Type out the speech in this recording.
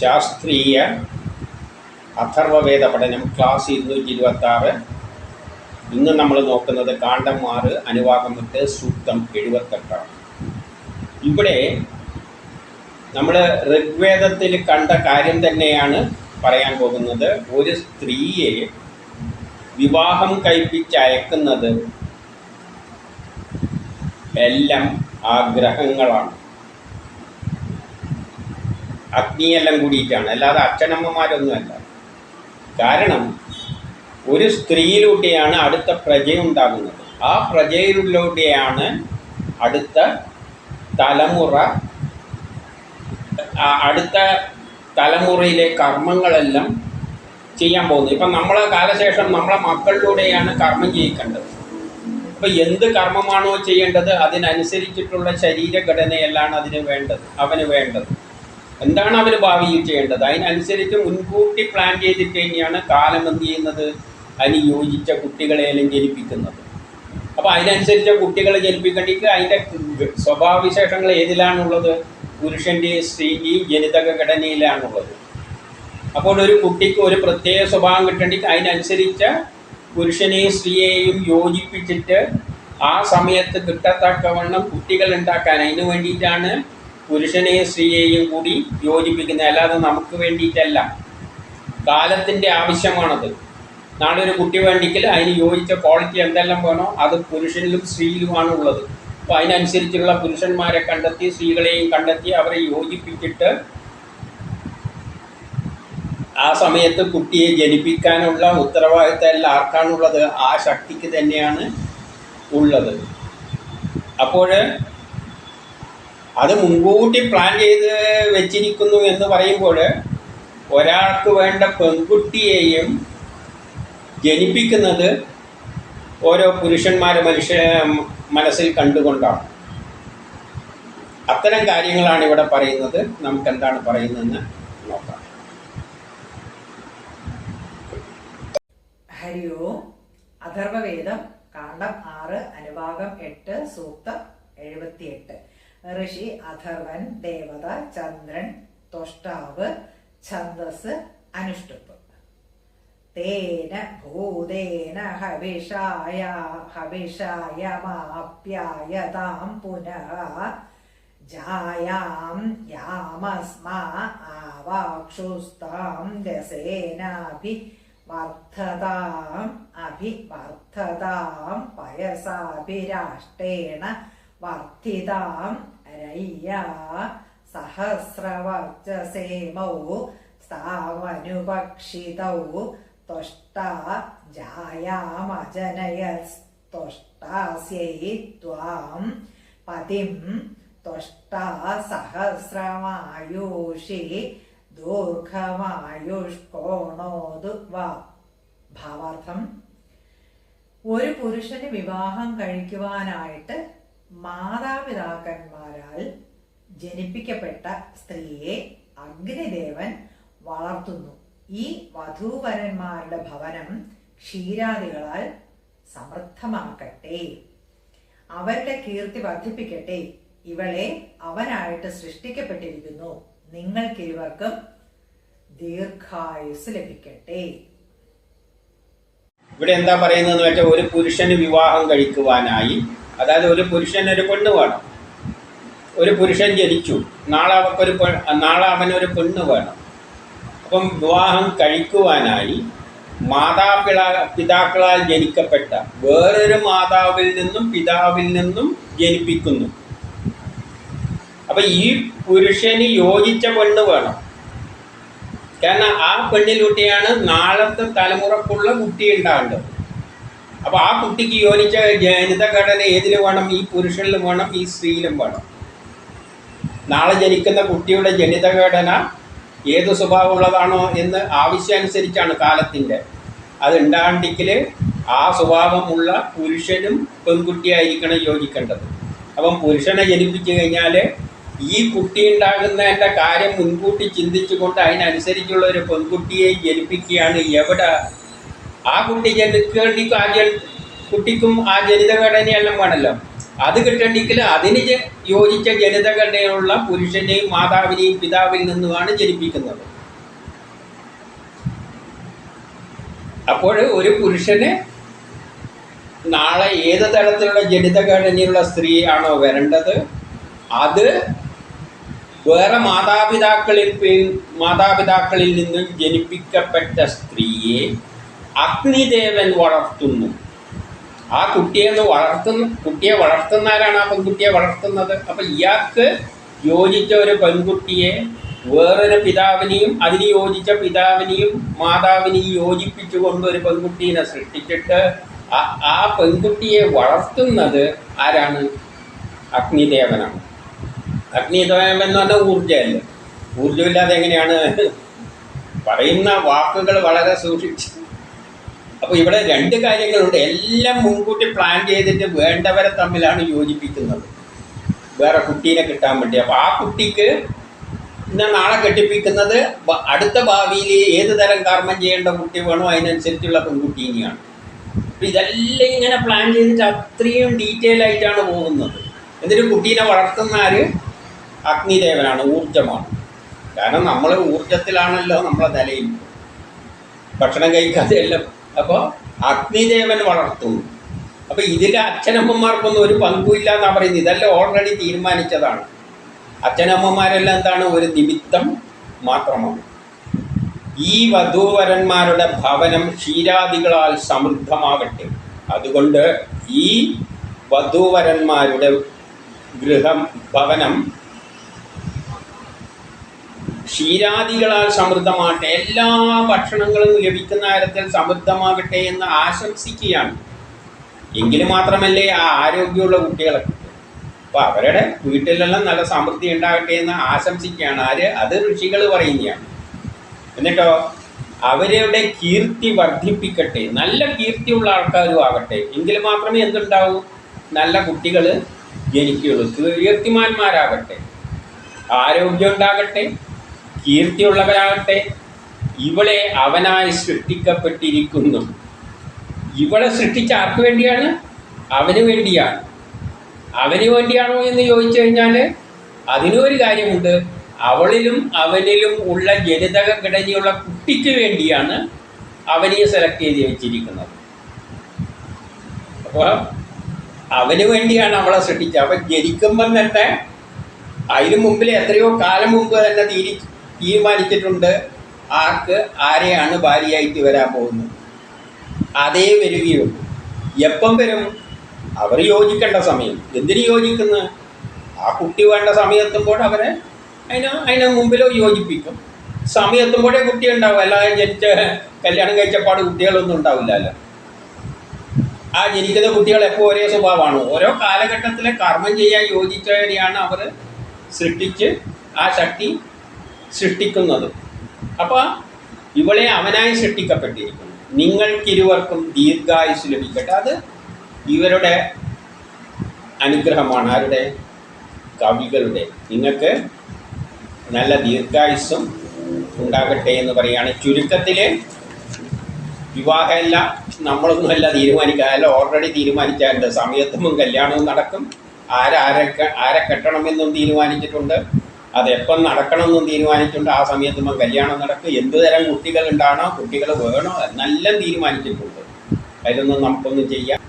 ശാസ്ത്രീയ അഥർവവേദ പഠനം ക്ലാസ് ഇരുന്നൂറ്റി ഇരുപത്തി ആറ് ഇന്ന് നമ്മൾ നോക്കുന്നത് കാണ്ഡം ആറ് അനുവാദം വിട്ട് സൂക്തം എഴുപത്തെട്ടാണ്. ഇവിടെ നമ്മൾ ഋഗ്വേദത്തിൽ കണ്ട കാര്യം തന്നെയാണ് പറയാൻ പോകുന്നത്. ഒരു സ്ത്രീയെ വിവാഹം കഴിപ്പിച്ചയക്കുന്നത് എല്ലാം ആഗ്രഹങ്ങളാണ്. അഗ്നിയെല്ലാം കൂടിയിട്ടാണ്. അല്ലാതെ അച്ഛനമ്മമാരൊന്നുമല്ല. കാരണം ഒരു സ്ത്രീയിലൂടെയാണ് അടുത്ത പ്രജയുണ്ടാകുന്നത് ആ പ്രജയിലൂടെയാണ് അടുത്ത തലമുറ അടുത്ത തലമുറയിലെ കർമ്മങ്ങളെല്ലാം ചെയ്യാൻ പോകുന്നത്. ഇപ്പം നമ്മളെ കാലശേഷം നമ്മളെ മക്കളിലൂടെയാണ് കർമ്മം ചെയ്യിക്കേണ്ടത്. അപ്പോൾ എന്ത് കർമ്മമാണോ ചെയ്യേണ്ടത് അതിനനുസരിച്ചിട്ടുള്ള ശരീരഘടനയെല്ലാം അതിന് വേണ്ടത് അവന് വേണ്ടത്. എന്താണ് അവർ ഭാവിയിൽ ചെയ്യേണ്ടത്? അതിനനുസരിച്ച് മുൻകൂട്ടി പ്ലാൻ ചെയ്തിട്ട് തന്നെയാണ് കാലം എന്ത് ചെയ്യുന്നത്? അതിന് യോജിച്ച കുട്ടികളെയെല്ലാം ജനിപ്പിക്കുന്നത്. അപ്പോൾ അതിനനുസരിച്ച് കുട്ടികളെ ജനിപ്പിക്കേണ്ടിക്ക് അതിന്റെ സ്വഭാവവിശേഷങ്ങൾ ഏതിലാണുള്ളത്? പുരുഷന്റെയും സ്ത്രീന്റെയും ജനിതക ഘടനയിലാണുള്ളത്. അപ്പോൾ ഒരു കുട്ടിക്ക് ഒരു പ്രത്യേക സ്വഭാവം കിട്ടണമെങ്കിൽ അതിനനുസരിച്ച് പുരുഷനെയും സ്ത്രീയെയും യോജിപ്പിച്ചിട്ട് ആ സമയത്ത് കിട്ടത്തക്കവണ്ണം കുട്ടികൾ ഉണ്ടാക്കാൻ അതിന് വേണ്ടിയിട്ടാണ് പുരുഷനെയും സ്ത്രീയെയും കൂടി യോജിപ്പിക്കുന്ന അല്ലാതെ നമുക്ക് വേണ്ടിയിട്ടല്ല. കാലത്തിന്റെ ആവശ്യമാണത്. നാളെ ഒരു കുട്ടി വേണ്ടിക്കൽ അതിന് യോജിച്ച ക്വാളിറ്റി എന്തെല്ലാം വേണോ അത് പുരുഷനിലും സ്ത്രീയിലുമാണ് ഉള്ളത്. അപ്പോൾ അതിനനുസരിച്ചുള്ള പുരുഷന്മാരെ കണ്ടെത്തി സ്ത്രീകളെയും കണ്ടെത്തി അവരെ യോജിപ്പിച്ചിട്ട് ആ സമയത്ത് കുട്ടിയെ ജനിപ്പിക്കാനുള്ള ഉത്തരവാദിത്തം എല്ലാം ആർക്കാണുള്ളത്? ആ ശക്തിക്ക് തന്നെയാണ് ഉള്ളത്. അപ്പോൾ അത് മുൻകൂട്ടി പ്ലാൻ ചെയ്ത് വെച്ചിരിക്കുന്നു എന്ന് പറയുമ്പോൾ ഒരാൾക്ക് വേണ്ട പെൺകുട്ടിയെയും ജനിപ്പിക്കുന്നത് ഓരോ പുരുഷന്മാർ മനുഷ്യ മനസ്സിൽ കണ്ടുകൊണ്ടാണ്. അത്തരം കാര്യങ്ങളാണ് ഇവിടെ പറയുന്നത്. നമുക്ക് എന്താണ് പറയുന്നതെന്ന് നോക്കാം. ഹരി ഓം. അഥർവവേദം കാണ്ഡം ആറ് അനുഭാഗം എട്ട് സൂക്തം എഴുപത്തിയെട്ട്. ഋഷി അഥർവൻ ദേവത ചന്ദ്രൻ തൊഷ്ടാവ് ഛന്ദസ് അനുഷ്ടുപ്പ്. തേന ഭൂതേന ഹവിഷായ ഹവിഷായമാപ്യായതാം പുനഃ. ജായാം യാമസ്മാ ആവാക്ഷുസ്താം രസേനാഭി വർദ്ധതാം അഭിവർദ്ധതാം പയസാഭിരാഷ്ടേണ വർദ്ധിതാം രയ്യ സഹസ്രവർച്ചസേമൗ സ്ഥാവനുപക്ഷിതൗ ത്വഷ്ടാ ജായാമജനയസ്ത്വഷ്ടാസ്യൈ ത്വാം പതിം ത്വഷ്ടാ സഹസ്രമായുഷി ദീർഘമായുഷ്കോണോതു ഭാവാർത്ഥം. ഒരു പുരുഷന് വിവാഹം കഴിക്കുവാനായിട്ട് മാതാപിതാക്കന്മാരാൽ ജനിപ്പിക്കപ്പെട്ട സ്ത്രീയെ അഗ്നിദേവൻ വളർത്തുന്നു. ഈ വധൂവരന്മാരുടെ ഭവനം ക്ഷീരാദികളാൽ സമൃദ്ധമാക്കട്ടെ അവരുടെ കീർത്തി വർദ്ധിപ്പിക്കട്ടെ. ഇവളെ അവനായിട്ട് സൃഷ്ടിക്കപ്പെട്ടിരിക്കുന്നു. നിങ്ങൾക്കിരുവർക്കും ദീർഘായുസ് ലഭിക്കട്ടെ. ഇവിടെ എന്താ പറയുന്നത് വെച്ചാൽ ഒരു പുരുഷന് വിവാഹം കഴിക്കുവാനായി അതായത് ഒരു പുരുഷൻ ഒരു പെണ്ണ് വേണം. ഒരു പുരുഷൻ ജനിച്ചു. നാളെ അവക്കൊരു പെ നാളെ അവനൊരു പെണ്ണ് വേണം. അപ്പം വിവാഹം കഴിക്കുവാനായി മാതാപിതാ പിതാക്കളാൽ ജനിക്കപ്പെട്ട വേറൊരു മാതാവിൽ നിന്നും പിതാവിൽ നിന്നും ജനിപ്പിക്കുന്നു. അപ്പം ഈ പുരുഷന് യോജിച്ച പെണ്ണ് വേണം. കാരണം ആ പെണ്ണിലൂട്ടിയാണ് നാളത്തെ തലമുറക്കുള്ള കുട്ടി ഉണ്ടാകേണ്ടത് അപ്പോൾ ആ കുട്ടിക്ക് യോജിച്ച ജനിതഘടന ഏതിലും വേണം? ഈ പുരുഷനിൽ വേണം ഈ സ്ത്രീയിലും വേണം. നാളെ ജനിക്കുന്ന കുട്ടിയുടെ ജനിത ഘടന ഏത് സ്വഭാവമുള്ളതാണോ എന്ന് ആവശ്യമനുസരിച്ചാണ് കാലത്തിന്റെ. അത് ഉണ്ടാണ്ടെങ്കിൽ ആ സ്വഭാവമുള്ള പുരുഷനും പെൺകുട്ടിയായിരിക്കണം യോജിക്കേണ്ടത്. അപ്പം പുരുഷനെ ജനിപ്പിച്ചു കഴിഞ്ഞാൽ ഈ കുട്ടി ഉണ്ടാകുന്നതിന്റെ കാര്യം മുൻകൂട്ടി ചിന്തിച്ചുകൊണ്ട് അതിനനുസരിച്ചുള്ള ഒരു പെൺകുട്ടിയെ ജനിപ്പിക്കുകയാണ് എവിടെ ആ കുട്ടി ജനിക്കേണ്ടിക്കും ആ കുട്ടിക്കും ആ ജനിതഘടനയെല്ലാം വേണമല്ലോ അത് കിട്ടണമെങ്കിൽ അതിന് യോജിച്ച ജനിതഘടനയുള്ള പുരുഷനെയും മാതാവിനെയും പിതാവിൽ നിന്നുമാണ് ജനിപ്പിക്കുന്നത്. അപ്പോൾ ഒരു പുരുഷന് നാളെ ഏത് തരത്തിലുള്ള ജനിതഘടനയുള്ള സ്ത്രീയാണോ വരേണ്ടത് അത് വേറെ മാതാപിതാക്കളിൽ മാതാപിതാക്കളിൽ നിന്നും ജനിപ്പിക്കപ്പെട്ട സ്ത്രീയെ അഗ്നിദേവൻ വളർത്തുന്നു. ആ കുട്ടിയെ ഒന്ന് വളർത്തുന്ന കുട്ടിയെ വളർത്തുന്നവരാണ് ആ പെൺകുട്ടിയെ വളർത്തുന്നത്. അപ്പൊ ഇയാൾക്ക് യോജിച്ച ഒരു പെൺകുട്ടിയെ വേറൊരു പിതാവിനെയും അതിന് യോജിച്ച പിതാവിനെയും മാതാവിനെയും യോജിപ്പിച്ചുകൊണ്ട് ഒരു പെൺകുട്ടീനെ സൃഷ്ടിച്ചിട്ട് ആ പെൺകുട്ടിയെ വളർത്തുന്നത് ആരാണ്? അഗ്നിദേവനാണ്. അഗ്നിദേവൻ എന്ന് പറഞ്ഞാൽ ഊർജമല്ലേ? ഊർജമില്ലാതെ എങ്ങനെയാണ്? പറയുന്ന വാക്കുകൾ വളരെ സൂക്ഷിച്ച് അപ്പോൾ ഇവിടെ രണ്ട് കാര്യങ്ങളുണ്ട്. എല്ലാം മുൻകൂട്ടി പ്ലാൻ ചെയ്തിട്ട് വേണ്ടവരെ തമ്മിലാണ് യോജിപ്പിക്കുന്നത്. വേറെ കുട്ടീനെ കിട്ടാൻ വേണ്ടി. അപ്പോൾ ആ കുട്ടിക്ക് ഇന്ന് നാളെ കെട്ടിപ്പിക്കുന്നത് അടുത്ത ഭാവിയിൽ ഏത് തരം കർമ്മം ചെയ്യേണ്ട കുട്ടി വേണോ അതിനനുസരിച്ചുള്ള പെൺകുട്ടീനെയാണ് അപ്പോൾ ഇതെല്ലാം ഇങ്ങനെ പ്ലാൻ ചെയ്തിട്ട് അത്രയും ഡീറ്റെയിൽ ആയിട്ടാണ് പോകുന്നത്. എന്നിട്ട് കുട്ടീനെ വളർത്തുന്ന ആര് അഗ്നിദേവനാണ് ഊർജമാണ് കാരണം നമ്മൾ ഊർജത്തിലാണല്ലോ നമ്മളെ നിലയിൽ. ഭക്ഷണം കഴിക്കാതെ എല്ലാം അപ്പോൾ അഗ്നിദേവൻ വളർത്തും. അപ്പോൾ ഇതിൽ അച്ഛനമ്മമാർക്കൊന്നും ഒരു പങ്കുമില്ല എന്നാണ് പറയുന്നത്. ഇതെല്ലാം ഓൾറെഡി തീരുമാനിച്ചതാണ്. അച്ഛനമ്മമാരെല്ലാം എന്താണ്? ഒരു നിമിത്തം മാത്രമാണ്. ഈ വധൂവരന്മാരുടെ ഭവനം ക്ഷീരാദികളാൽ സമൃദ്ധമാകട്ടെ. അതുകൊണ്ട് ഈ വധൂവരന്മാരുടെ ഗൃഹം ഭവനം ക്ഷീരാദികളാൽ സമൃദ്ധമാകട്ടെ. എല്ലാ ഭക്ഷണങ്ങളും ലഭിക്കുന്ന തരത്തിൽ സമൃദ്ധമാകട്ടെ എന്ന് ആശംസിക്കുകയാണ്. എങ്കിൽ മാത്രമല്ലേ ആ ആരോഗ്യമുള്ള കുട്ടികളെ കിട്ടൂ. അപ്പോൾ അവരുടെ വീട്ടിലെല്ലാം നല്ല സമൃദ്ധി ഉണ്ടാകട്ടെ എന്ന് ആശംസിക്കുകയാണ്. ആര്? അത് ഋഷികൾ പറയുകയാണ്. എന്നിട്ടോ അവരുടെ കീർത്തി വർദ്ധിപ്പിക്കട്ടെ. നല്ല കീർത്തിയുള്ള ആൾക്കാരും ആകട്ടെ. എങ്കിൽ മാത്രമേ എന്തുണ്ടാവൂ? നല്ല കുട്ടികൾ ജനിക്കുകയുള്ളൂ. കീർത്തിമാന്മാരാകട്ടെ. ആരോഗ്യം ഉണ്ടാകട്ടെ. കീർത്തിയുള്ളവരാകട്ടെ ഇവളെ അവനായി സൃഷ്ടിക്കപ്പെട്ടിരിക്കുന്നു. ഇവളെ സൃഷ്ടിച്ച ആർക്ക് വേണ്ടിയാണ്? അവന് വേണ്ടിയാണ്. അവന് വേണ്ടിയാണോ എന്ന് ചോദിച്ചു കഴിഞ്ഞാൽ അതിനും ഒരു കാര്യമുണ്ട്. അവളിലും അവനിലും ഉള്ള ജനിതക ഘടനയുള്ള കുട്ടിക്ക് വേണ്ടിയാണ് അവനെ സെലക്ട് ചെയ്ത് വെച്ചിരിക്കുന്നത്. അപ്പോൾ അവന് വേണ്ടിയാണ് അവളെ സൃഷ്ടിച്ചത്. അപ്പം ജനിക്കുമ്പം തന്നെ അതിനു മുമ്പിൽ എത്രയോ കാലം മുമ്പ് തന്നെ തീരി തീരുമാനിച്ചിട്ടുണ്ട്. ആർക്ക്? ആരെയാണ് ഭാര്യയായിട്ട് വരാൻ പോകുന്നത്? അതേ വരികയുള്ളൂ എപ്പം വരും? അവർ യോജിക്കേണ്ട സമയം. എന്തിനു യോജിക്കുന്നു? ആ കുട്ടി വേണ്ട സമയത്തുമ്പോൾ അവരെ അതിന് അതിന് മുമ്പിലോ യോജിപ്പിക്കും. സമയത്തുമ്പോഴേ കുട്ടി ഉണ്ടാവും. അല്ലാതെ ജനിച്ച കല്യാണം കഴിച്ചപ്പാട് കുട്ടികളൊന്നും ഉണ്ടാവില്ലല്ലോ. ആ ജനിക്കുന്ന കുട്ടികൾ എപ്പോൾ ഒരേ സ്വഭാവമാണ്? ഓരോ കാലഘട്ടത്തിലെ കർമ്മം ചെയ്യാൻ യോജിച്ചവരെയാണ് അവർ സൃഷ്ടിച്ച് ആ ശക്തി സൃഷ്ടിക്കുന്നത്. അപ്പോൾ ഇവളെ അവനായി സൃഷ്ടിക്കപ്പെട്ടിരിക്കുന്നു. നിങ്ങൾക്കിരുവർക്കും ദീർഘായുസ് ലഭിക്കട്ടെ. അത് ഇവരുടെ അനുഗ്രഹമാണ്. ആരുടെ? കവികളുടെ. നിങ്ങൾക്ക് നല്ല ദീർഘായുസ്സും ഉണ്ടാകട്ടെ എന്ന് പറയുകയാണ്. ചുരുക്കത്തിൽ വിവാഹമല്ല നമ്മളൊന്നുമല്ല തീരുമാനിക്കുക. അല്ല ഓൾറെഡി തീരുമാനിക്കാറുണ്ട് സമയത്തും കല്യാണവും നടക്കും. ആരാരൊക്കെ ആരെ കെട്ടണമെന്നും തീരുമാനിച്ചിട്ടുണ്ട്. അതെപ്പം നടക്കണമെന്നും തീരുമാനിച്ചിട്ടുണ്ട് ആ സമയത്തുമ്പോൾ കല്യാണം നടക്കും എന്തുതരം കുട്ടികൾ ഉണ്ടാണോ കുട്ടികൾ വേണോ എന്നെല്ലാം തീരുമാനിച്ചിട്ടുണ്ട്. അതിലൊന്നും നമുക്കൊന്നും ചെയ്യാം